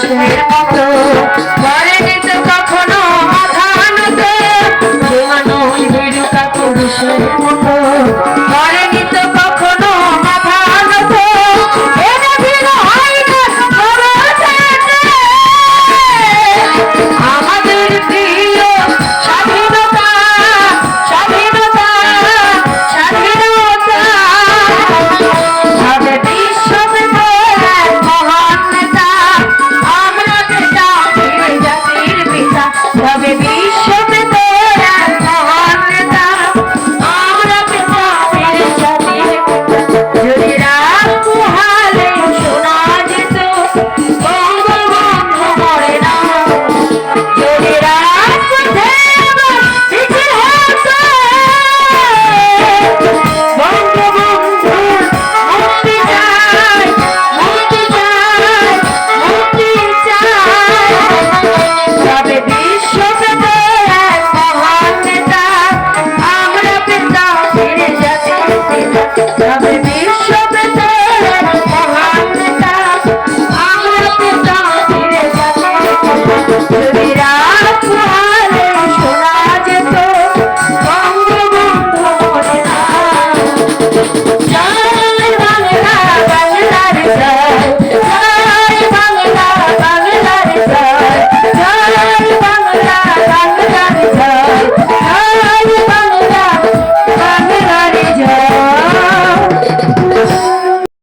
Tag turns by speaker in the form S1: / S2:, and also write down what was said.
S1: মানুষের মতো মরেনি তো কখনো অধানত মানুষ পুরুষের মতো।